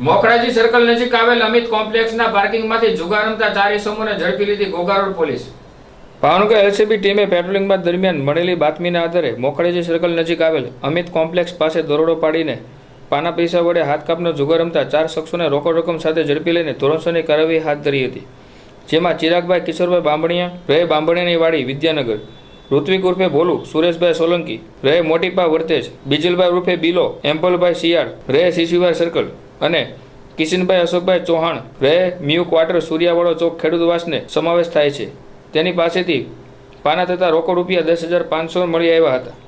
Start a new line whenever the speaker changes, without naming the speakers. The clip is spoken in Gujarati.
મોખરાજી સર્કલ નજીક આવેલ અમિત કોમ્પ્લેક્સના પાર્કિંગમાંથી જુગાર રમતા ચાર ઇસમોને ઝડપી લીધી ઘોઘારોડ પોલીસ. ભાવનગર એલસીબી ટીમે પેટ્રોલિંગમાં દરમિયાન મળેલી બાતમીના આધારે મોખડાજી સર્કલ નજીક આવેલ અમિત કોમ્પ્લેક્સ પાસે દરોડો પાડીને પાના પૈસા વડે હાથ કાપનો જુગાર રમતા ચાર શખ્સોને રોકડ રકમ સાથે ઝડપી લઈને ધોરણસોની કાર્યવાહી હાથ ધરી હતી, જેમાં ચિરાગભાઈ કિશોરભાઈ બાંભણિયા રહે બાંભણિયાની વાડી વિદ્યાનગર ઋત્વિક ઉર્ફે ભોલુ, સુરેશભાઈ સોલંકી રહે મોટીપા વર્તેજ, બીજલભાઈ ઉર્ફે બિલો, એમ્પલભાઈ શિયાળ રહે શિશુભાઈ સર્કલ અને કિશનભાઈ અશોકભાઈ ચૌહાણ રહે મ્યુ ક્વાર્ટર સૂર્યાવાળો ચોક ખેડૂતવાસને સમાવેશ થાય છે. તેની પાસેથી પાના થતા રોકડ રૂપિયા દસ હજાર પાંચસો મળી આવ્યા હતા.